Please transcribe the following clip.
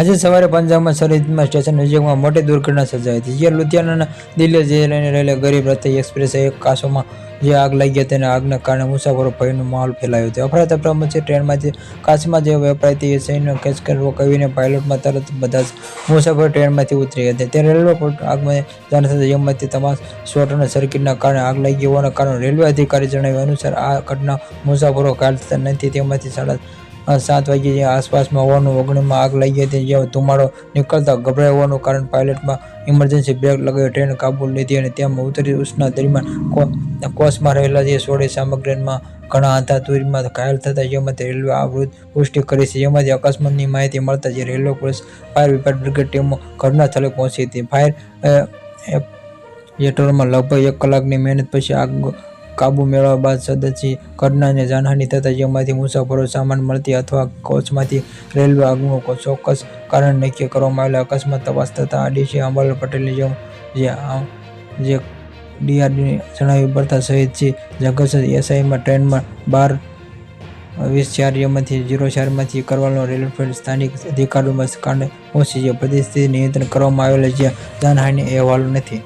આજે સવારે પંજાબમાં સરહદમાં સ્ટેશન નજીકમાં મોટી દુર્ઘટના સર્જાઈ હતી જે લુધિયાનાના દિલ્હી જઈ રહીને રહેલા ગરીબ રથ એક્સપ્રેસે એક કાસોમાં જે આગ લાગી હતી અને આગના કારણે મુસાફરો ભયનો માહોલ ફેલાયો હતો. અફરાતફરા મચી ટ્રેનમાંથી કાચમાં જે વપરાતી સૈન્ય કેચકરો કહીને પાયલોટમાં તરત બધા મુસાફરો ટ્રેનમાંથી ઉતરી હતી. તે રેલવે આગમાં જાણ થતાં યમમાંથી તમામ શોર્ટ અને સર્કિટના કારણે આગ લાગી હોવાના કારણે રેલવે અધિકારી જણાવ્યા અનુસાર આ ઘટના મુસાફરો ઘાયલ થતા નથી, તેમાંથી સાડા સાત વાગ્યે આસપાસમાં હોવાનું વગણમાં આગ લાગી હતી, જ્યાં ધુમાડો નીકળતા ગભરાય હોવાનું કારણ પાયલટમાં ઇમરજન્સી બ્રેક લગાવી ટ્રેન કાબુ લીધી અને તેમાં ઉતરી ઉષ્ણા દરમિયાન કોચમાં રહેલા જે સોળે સામગ્રીમાં ઘણા હતા, તુરીમાં ઘાયલ થતા જેમાંથી રેલવે આ વૃદ્ધ પુષ્ટિ કરી છે. જેમાંથી અકસ્માતની માહિતી મળતા જે રેલવે પોલીસ, ફાયર વિભાગ બ્રિગેડ ટીમો ઘટના સ્થળે પહોંચી હતી. ફાયર એટરમાં લગભગ એક કલાકની મહેનત પછી આગ કાબુ મેળવવા બાદ સદસ્ય ઘટનાને જાનહાની થતા જેમાંથી મુસાફરો સામાન મળતી અથવા કોચમાંથી રેલવે આગનું ચોક્કસ કારણ નક્કી કરવામાં આવેલા. અકસ્માત તપાસ થતા આડીસી અંબાલાલ પટેલની જેમ જે જે ડીઆરડીને જણાવ્યું પડતા સહિત છે. જગત એસઆઈમાં ટ્રેનમાં બાર વીસ ચાર એમાંથી જીરો ચારમાંથી કરવાનો રેલવે સ્થાનિક અધિકારીઓમાં કારણે પહોંચી છે. પરિસ્થિતિ નિયંત્રણ કરવામાં આવેલ છે. જાનહાનિ અહેવાલ નથી.